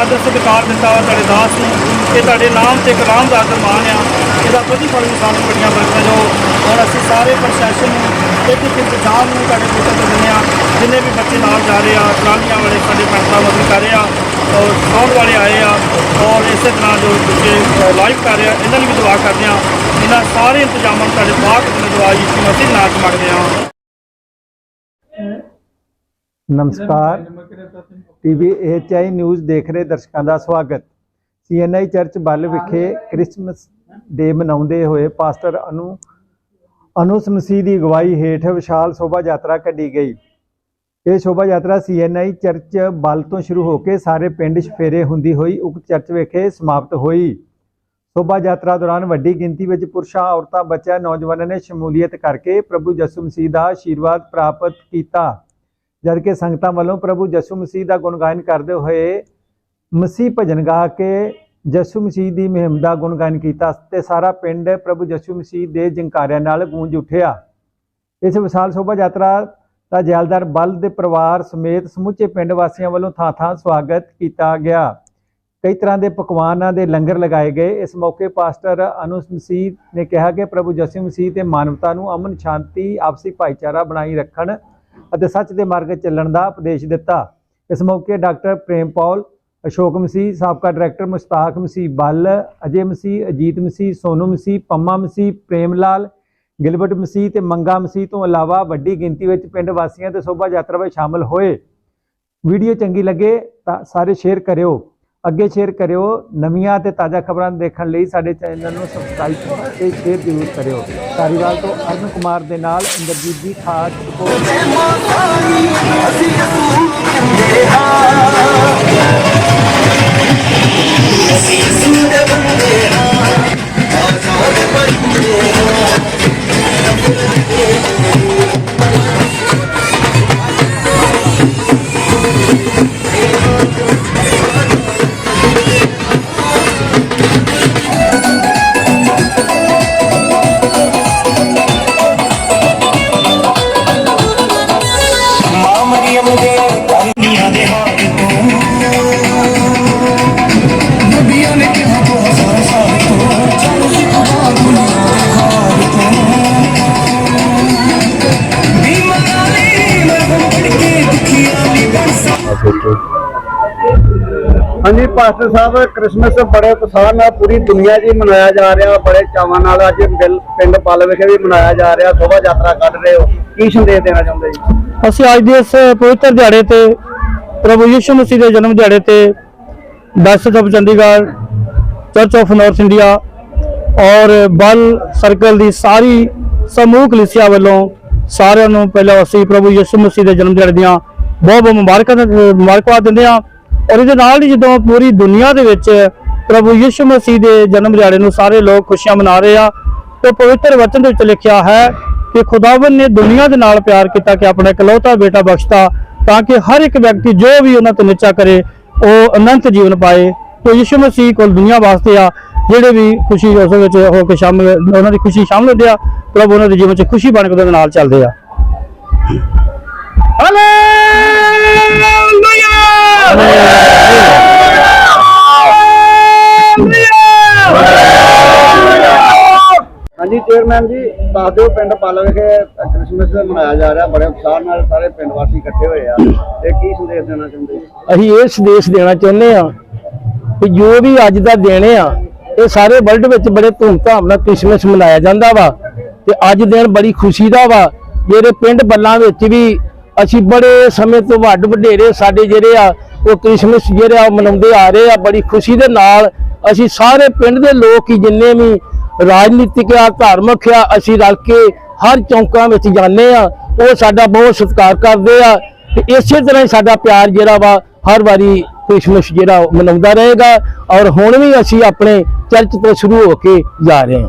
ਸਤਿਕਾਰ ਦਿੱਤਾ ਵਾ, ਤੁਹਾਡੇ ਦਾਸ ਨੂੰ ਇਹ ਤੁਹਾਡੇ ਨਾਮ ਤੇ ਕਲਾਮ ਦਾ ਅਰਮਾਨ ਆ, ਇਹਦਾ ਪ੍ਰਤੀਫਲ ਵੀ ਸਾਨੂੰ ਬੜੀਆਂ ਬਰਕਤਾਂ ਜੋ ਹੁਣ ਅਸੀਂ ਸਾਰੇ ਪ੍ਰਸ਼ਾਸਨ ਨੂੰ, ਇੱਕ ਇੱਕ ਇੰਤਜ਼ਾਮ ਨੂੰ ਤੁਹਾਡੇ ਕੋਲ ਦਿੰਦੇ ਆ, ਜਿੰਨੇ ਵੀ ਬੱਚੇ ਨਾਲ ਜਾ ਰਹੇ ਆ ਟਰਾਲੀਆਂ ਵਾਲੇ ਸਾਡੇ ਪੈਂਟਾ ਮਦਦ ਕਰ ਰਹੇ ਆ, ਔਰ ਸੌਣ ਵਾਲੇ ਆਏ ਆ, ਔਰ ਇਸੇ ਤਰ੍ਹਾਂ ਜੋ ਬੱਚੇ ਲਾਈਵ ਕਰ ਰਹੇ ਆ, ਇਹਨਾਂ ਲਈ ਵੀ ਦੁਆ ਕਰਦੇ ਆ। ਇਹਨਾਂ ਸਾਰੇ ਇੰਤਜ਼ਾਮਾਂ ਨੂੰ ਤੁਹਾਡੇ ਪਾਕ ਦੀ ਦੁਆ ਯੀਸ਼ੂ ਮਸੀਹ ਨਾਮ ਮੰਗਦੇ ਆ। ਨਮਸਕਾਰ। ਟੀਵੀ ਐਚਆਈ ਨਿਊਜ਼ ਦੇਖ ਰਹੇ ਦਰਸ਼ਕਾਂ ਦਾ ਸਵਾਗਤ। ਸੀਐਨਆਈ ਚਰਚ ਬੱਲ ਵਿਖੇ ਕ੍ਰਿਸਮਸ ਡੇ ਮਨਾਉਂਦੇ ਹੋਏ ਪਾਸਟਰ ਅਨੂ ਅਨੁਸ ਮਸੀਹ ਦੀ ਅਗਵਾਈ ਹੇਠ ਵਿਸ਼ਾਲ ਸ਼ੋਭਾ ਯਾਤਰਾ ਕੱਢੀ ਗਈ। ਇਹ ਸ਼ੋਭਾ ਯਾਤਰਾ ਸੀਐਨਆਈ ਚਰਚ ਬੱਲ ਤੋਂ ਸ਼ੁਰੂ ਹੋ ਕੇ ਸਾਰੇ ਪਿੰਡ ਸ਼ਫੇਰੇ ਹੁੰਦੀ ਹੋਈ ਉਕਤ ਚਰਚ ਵਿਖੇ ਸਮਾਪਤ ਹੋਈ। ਸ਼ੋਭਾ ਯਾਤਰਾ ਦੌਰਾਨ ਵੱਡੀ ਗਿਣਤੀ ਵਿੱਚ ਪੁਰਸ਼ਾਂ, ਔਰਤਾਂ, ਬੱਚਿਆਂ, ਨੌਜਵਾਨਾਂ ਨੇ ਸ਼ਮੂਲੀਅਤ ਕਰਕੇ ਪ੍ਰਭੂ ਯਿਸੂ ਮਸੀਹ ਦਾ ਆਸ਼ੀਰਵਾਦ ਪ੍ਰਾਪਤ ਕੀਤਾ। ਜਦਕਿ ਸੰਗਤਾਂ ਵੱਲੋਂ ਪ੍ਰਭੂ ਯਿਸੂ ਮਸੀਹ ਦਾ ਗੁਣਗਾਨ ਕਰਦੇ ਹੋਏ ਮਸੀਹ ਭਜਨ ਗਾ ਕੇ ਯਿਸੂ ਮਸੀਹ ਦੀ ਮਹਿਮ ਦਾ ਗੁਣਗਾਨ ਕੀਤਾ ਤੇ ਸਾਰਾ ਪਿੰਡ ਪ੍ਰਭੂ ਯਿਸੂ ਮਸੀਹ ਦੇ ਜੰਕਾਰਿਆਂ ਨਾਲ ਗੂੰਜ ਉੱਠਿਆ। ਇਸ ਵਿਸ਼ਾਲ ਸ਼ੋਭਾ ਯਾਤਰਾ ਦਾ ਜੈਲਦਾਰ ਬਲ ਦੇ ਪਰਿਵਾਰ ਸਮੇਤ ਸਮੁੱਚੇ ਪਿੰਡ ਵਾਸੀਆਂ ਵੱਲੋਂ ਥਾਂ-ਥਾਂ ਸਵਾਗਤ ਕੀਤਾ ਗਿਆ। ਕਈ ਤਰ੍ਹਾਂ ਦੇ ਪਕਵਾਨਾਂ ਦੇ ਲੰਗਰ ਲਗਾਏ ਗਏ। ਇਸ ਮੌਕੇ ਪਾਸਟਰ ਅਨੁਸ ਮਸੀਹ ਨੇ ਕਿਹਾ ਕਿ ਪ੍ਰਭੂ ਯਿਸੂ ਮਸੀਹ ਤੇ ਮਾਨਵਤਾ ਨੂੰ ਅਮਨ ਸ਼ਾਂਤੀ, ਆਪਸੀ ਭਾਈਚਾਰਾ ਬਣਾਈ ਰੱਖਣ ਅਤੇ ਸੱਚ ਦੇ ਮਾਰਗ ਚੱਲਣ ਦਾ ਉਪਦੇਸ਼ ਦਿੱਤਾ। ਇਸ ਮੌਕੇ ਡਾਕਟਰ ਪ੍ਰੇਮ ਪੌਲ ਅਸ਼ੋਕ ਮਸੀਹ, ਸਾਬਕਾ ਡਾਇਰੈਕਟਰ ਮੁਸ਼ਤਾਕ ਮਸੀਹ ਬੱਲ, ਅਜੇ ਮਸੀਹ, ਅਜੀਤ ਮਸੀਹ, ਸੋਨੂ ਮਸੀਹ, ਪੰਮਾ ਮਸੀਹ ਪ੍ਰੇਮ ਲਾਲ ਗਿਲਬਰਟ ਮਸੀਹ ਤੇ ਮੰਗਾ ਮਸੀਹ ਤੋਂ ਇਲਾਵਾ ਵੱਡੀ ਗਿਣਤੀ ਵਿੱਚ ਪਿੰਡ ਵਾਸੀਆਂ ਤੇ ਸ਼ੋਭਾ ਯਾਤਰਾ ਵਿੱਚ ਸ਼ਾਮਲ ਹੋਏ। ਵੀਡੀਓ ਚੰਗੀ ਲੱਗੇ ਤਾਂ ਸਾਰੇ ਸ਼ੇਅਰ ਕਰਿਓ। ਅੱਗੇ ਸ਼ੇਅਰ ਕਰਿਓ, ਨਵੀਆਂ ਤੇ ਤਾਜ਼ਾ ਖਬਰਾਂ ਦੇਖਣ ਲਈ ਸਾਡੇ ਚੈਨਲ ਨੂੰ ਸਬਸਕ੍ਰਾਈਬ ਤੇ ਸ਼ੇਅਰ ਜ਼ਰੂਰ ਕਰਿਓ। ਧਾਰੀਵਾਲ ਤੋਂ ਅਰੁਣ ਕੁਮਾਰ ਦੇ ਨਾਲ ਇੰਦਰਜੀਤ ਦੀ ਖਾਸ ਰਿਪੋਰਟ ਹਾਂਜੀ, ਪਾਸਟਰ ਸਾਹਿਬ, ਕ੍ਰਿਸਮਸ ਬੜੇ ਉਤਸ਼ਾਹ ਨਾਲ ਪੂਰੀ ਦੁਨੀਆ 'ਚ ਮਨਾਇਆ ਜਾ ਰਿਹਾ। ਬੜੇ ਚਾਵਾਂ ਨਾਲ ਅੱਜ ਦਿਲ ਪਿੰਡ ਪਲ ਵਿਖੇ ਵੀ ਮਨਾਇਆ ਜਾ ਰਿਹਾ। ਸ਼ੋਭਾ ਯਾਤਰਾ ਕੱਢ ਰਹੇ ਹੋ। ਕੀ ਸੰਦੇਸ਼ ਦੇਣਾ ਚਾਹੁੰਦੇ ਜੀ? ਅਸੀਂ ਅੱਜ ਦੇ ਇਸ ਪਵਿੱਤਰ ਦਿਹਾੜੇ ਤੇ, ਪ੍ਰਭੂ ਯਿਸੂ ਮਸੀਹ ਦੇ ਜਨਮ ਦਿਹਾੜੇ ਤੇ best of Chandigarh church of North India ਔਰ ਬਲ ਸਰਕਲ ਦੀ ਸਾਰੀ ਸਮੂਹ ਕਲੀਸਿਆ ਵੱਲੋਂ ਸਾਰਿਆਂ ਨੂੰ ਪਹਿਲਾਂ ਅਸੀਂ ਪ੍ਰਭੂ ਯਿਸੂ ਮਸੀਹ ਦੇ ਜਨਮ ਦਿਹਾੜੇ ਦੀਆਂ ਬਹੁਤ ਬਹੁਤ ਮੁਬਾਰਕਾਂ, ਮੁਬਾਰਕਬਾਦ ਦਿੰਦੇ ਹਾਂ। ਔਰ ਇਹਦੇ ਨਾਲ ਹੀ ਜਦੋਂ ਪੂਰੀ ਦੁਨੀਆ ਦੇ ਵਿੱਚ ਪ੍ਰਭੂ ਯਿਸੂ ਮਸੀਹ ਦੇ ਜਨਮ ਦਿਹਾੜੇ ਨੂੰ ਸਾਰੇ ਲੋਕ ਖੁਸ਼ੀਆਂ ਮਨਾ ਰਹੇ ਆ ਤੇ ਪਵਿੱਤਰ ਵਚਨ ਦੇ ਵਿੱਚ ਲਿਖਿਆ ਹੈ ਕਿ ਖੁਦਾਵੰ ਨੇ ਦੁਨੀਆ ਦੇ ਨਾਲ ਪਿਆਰ ਕੀਤਾ ਕਿ ਆਪਣਾ ਇਕਲੌਤਾ ਬੇਟਾ ਬਖਸ਼ਤਾ ਤਾਂ ਕਿ ਹਰ ਇੱਕ ਵਿਅਕਤੀ ਜੋ ਵੀ ਉਹਨਾਂ ਤੋਂ ਨਿਚਾ ਕਰੇ, ਉਹ ਅਨੰਤ ਜੀਵਨ ਪਾਏ। ਤੇ ਯਿਸੂ ਮਸੀਹ ਕੋਲ ਦੁਨੀਆ ਵਾਸਤੇ ਆ, ਜਿਹੜੇ ਵੀ ਖੁਸ਼ੀ ਉਸ ਵਿੱਚ ਹੋ ਕੇ ਸ਼ਾਮਲ, ਉਹਨਾਂ ਦੀ ਖੁਸ਼ੀ ਸ਼ਾਮਲ ਹੁੰਦੇ ਆ, ਪ੍ਰਭੂ ਉਹਨਾਂ ਦੇ ਜੀਵਨ 'ਚ ਖੁਸ਼ੀ ਬਣ ਕੇ ਉਹਨਾਂ ਦੇ ਨਾਲ ਚੱਲਦੇ ਆ। ਹਾਂਜੀ ਚੇਅਰਮੈਨ ਜੀ, ਦੱਸ ਦਿਓ ਪਿੰਡ ਪਲ ਵਿਖੇ ਕ੍ਰਿਸਮਸ ਮਨਾਇਆ ਜਾ ਰਿਹਾ, ਬੜੇ ਉਤਸ਼ਾਹ ਨਾਲ ਸਾਰੇ ਪਿੰਡ ਵਾਸੀ ਇਕੱਠੇ ਹੋਏ ਆ। ਤੇ ਕੀ ਸੰਦੇਸ਼ ਦੇਣਾ ਚਾਹੁੰਦੇ ਅਸੀਂ ਇਹ ਸੰਦੇਸ਼ ਦੇਣਾ ਚਾਹੁੰਦੇ ਆ ਕਿ ਜੋ ਵੀ ਅੱਜ ਦਾ ਦਿਨ ਆ, ਇਹ ਸਾਰੇ ਵਰਲਡ ਵਿੱਚ ਬੜੇ ਧੂਮਧਾਮ ਨਾਲ ਕ੍ਰਿਸਮਸ ਮਨਾਇਆ ਜਾਂਦਾ ਵਾ ਤੇ ਅੱਜ ਦਿਨ ਬੜੀ ਖੁਸ਼ੀ ਦਾ ਵਾ। ਜਿਹੜੇ ਪਿੰਡ ਬੱਲਾਂ ਵਿੱਚ ਵੀ ਅਸੀਂ ਬੜੇ ਸਮੇਂ ਤੋਂ ਵੱਡ ਵਡੇਰੇ ਸਾਡੇ ਜਿਹੜੇ ਆ, ਉਹ ਕ੍ਰਿਸਮਸ ਜਿਹੜੇ ਆ ਮਨਾਉਂਦੇ ਆ ਰਹੇ ਆ। ਬੜੀ ਖੁਸ਼ੀ ਦੇ ਨਾਲ ਅਸੀਂ ਸਾਰੇ ਪਿੰਡ ਦੇ ਲੋਕ ਹੀ ਜਿੰਨੇ ਵੀ ਰਾਜਨੀਤਿਕ ਆ, ਧਾਰਮਿਕ ਆ, ਅਸੀਂ ਰਲ ਕੇ ਹਰ ਚੌਂਕਾਂ ਵਿੱਚ ਜਾਂਦੇ ਆ, ਉਹ ਸਾਡਾ ਬਹੁਤ ਸਤਿਕਾਰ ਕਰਦੇ ਆ ਤੇ ਇਸੇ ਤਰ੍ਹਾਂ ਹੀ ਸਾਡਾ ਪਿਆਰ ਜਿਹੜਾ ਵਾ ਹਰ ਵਾਰੀ ਕ੍ਰਿਸਮਸ ਜਿਹੜਾ ਉਹ ਮਨਾਉਂਦਾ ਰਹੇਗਾ ਔਰ ਹੁਣ ਵੀ ਅਸੀਂ ਆਪਣੇ ਚਰਚ ਤੋਂ ਸ਼ੁਰੂ ਹੋ ਕੇ ਜਾ ਰਹੇ ਹਾਂ।